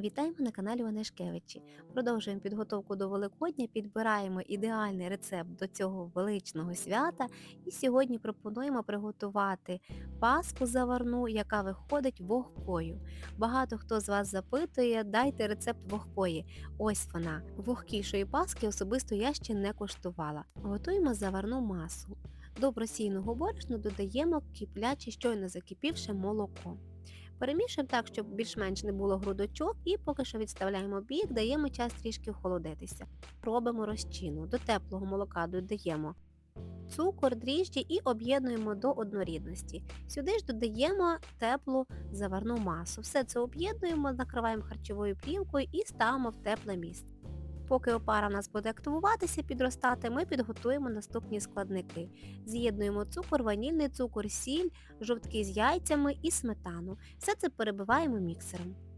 Вітаємо на каналі Онешкевичі. Продовжуємо підготовку до Великодня, підбираємо ідеальний рецепт до цього величного свята. І сьогодні пропонуємо приготувати паску заварну, яка виходить вогкою. Багато хто з вас запитує, дайте рецепт вогкої. Ось вона. Вогкішої паски особисто я ще не коштувала. Готуємо заварну масу. До просійного борошна додаємо кипляче щойно закипівше молоко. Перемішуємо так, щоб більш-менш не було грудочок, і поки що відставляємо бік, даємо час трішки охолодитися. Робимо розчину. До теплого молока додаємо цукор, дріжджі і об'єднуємо до однорідності. Сюди ж додаємо теплу заварну масу. Все це об'єднуємо, накриваємо харчовою плівкою і ставимо в тепле місце. Поки опара в нас буде активуватися, підростати, ми підготуємо наступні складники. З'єднуємо цукор, ванільний цукор, сіль, жовтки з яйцями і сметану. Все це перебиваємо міксером.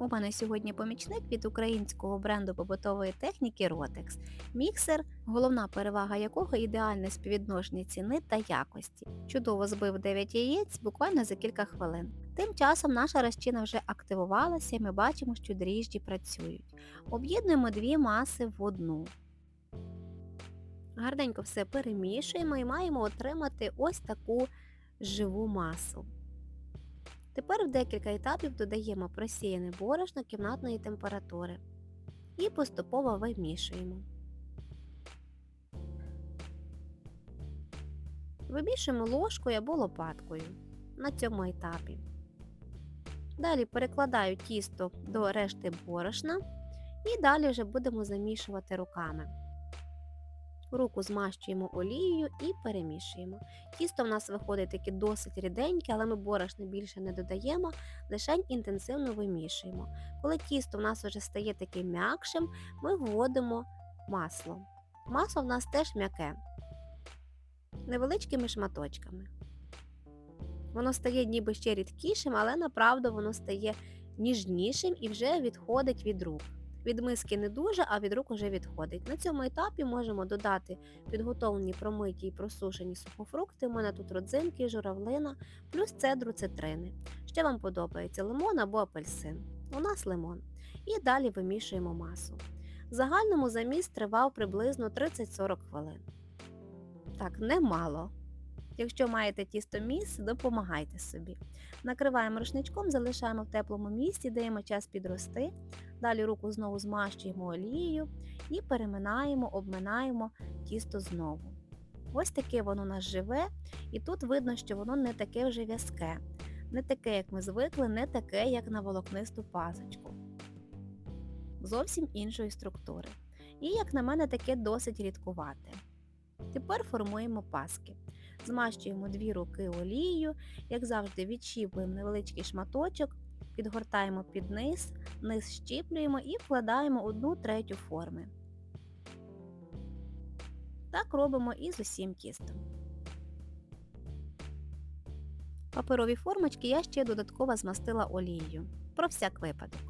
У мене сьогодні помічник від українського бренду побутової техніки Rotex. Міксер, головна перевага якого ідеальне співвідношення ціни та якості. Чудово збив 9 яєць буквально за кілька хвилин. Тим часом наша розчина вже активувалася і ми бачимо, що дріжджі працюють. Об'єднуємо дві маси в одну. Гарненько все перемішуємо і маємо отримати ось таку живу масу. Тепер в декілька етапів додаємо просіяне борошно кімнатної температури і поступово вимішуємо. Вимішуємо ложкою або лопаткою на цьому етапі. Далі перекладаю тісто до решти борошна і далі вже будемо замішувати руками. Руку змащуємо олією і перемішуємо. Тісто в нас виходить таке досить ріденьке, але ми борошна більше не додаємо, лише інтенсивно вимішуємо. Коли тісто в нас вже стає таким м'якшим, ми вводимо масло. Масло в нас теж м'яке, невеличкими шматочками. Воно стає ніби ще рідкішим, але направду воно стає ніжнішим і вже відходить від рук. Від миски не дуже, а від рук уже відходить. На цьому етапі можемо додати підготовлені промиті і просушені сухофрукти. У мене тут родзинки, журавлина, плюс цедру цитрини. Ще вам подобається лимон або апельсин. У нас лимон. І далі вимішуємо масу. В загальному заміст тривав приблизно 30-40 хвилин. Так, немало. Якщо маєте тістоміс, допомагайте собі. Накриваємо рушничком, залишаємо в теплому місці, даємо час підрости. Далі руку знову змащуємо олією і переминаємо, обминаємо тісто знову. Ось таке воно у нас живе, і тут видно, що воно не таке вже в'язке, не таке, як ми звикли, не таке, як на волокнисту пасочку. Зовсім іншої структури. І, як на мене, таке досить рідкувате. Тепер формуємо паски. Змащуємо дві руки олією, як завжди, відщіпуємо невеличкий шматочок, підгортаємо під низ, низ щіплюємо і вкладаємо одну третю форми. Так робимо і з усім тістом. Паперові формочки я ще додатково змастила олією. Про всяк випадок.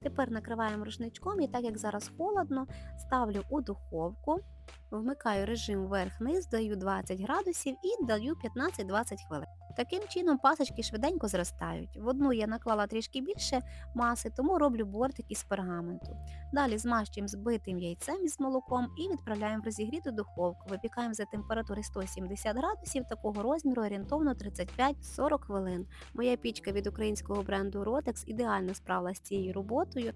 Тепер накриваємо рушничком і так як зараз холодно, ставлю у духовку, вмикаю режим вверх-низ, даю 20 градусів і даю 15-20 хвилин. Таким чином пасочки швиденько зростають. В одну я наклала трішки більше маси, тому роблю бортик із пергаменту. Далі змащуємо збитим яйцем із молоком і відправляємо в розігріту духовку. Випікаємо за температури 170 градусів такого розміру орієнтовно 35-40 хвилин. Моя пічка від українського бренду Rotex ідеально справилася з цією роботою.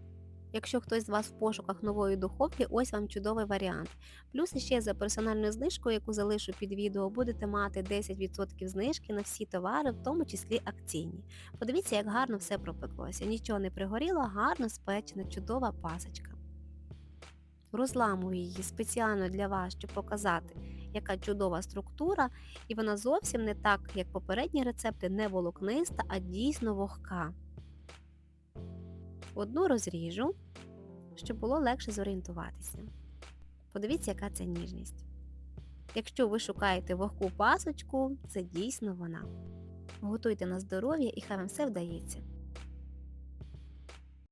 Якщо хтось з вас в пошуках нової духовки, ось вам чудовий варіант. Плюс ще за персональною знижкою, яку залишу під відео, будете мати 10% знижки на всі товари, в тому числі акційні. Подивіться, як гарно все пропеклося. Нічого не пригоріло, гарно спечена, чудова пасочка. Розламую її спеціально для вас, щоб показати, яка чудова структура, і вона зовсім не так, як попередні рецепти, не волокниста, а дійсно вогка. Одну розріжу, щоб було легше зорієнтуватися. Подивіться, яка це ніжність. Якщо ви шукаєте вогку пасочку, це дійсно вона. Готуйте на здоров'я і хай вам все вдається.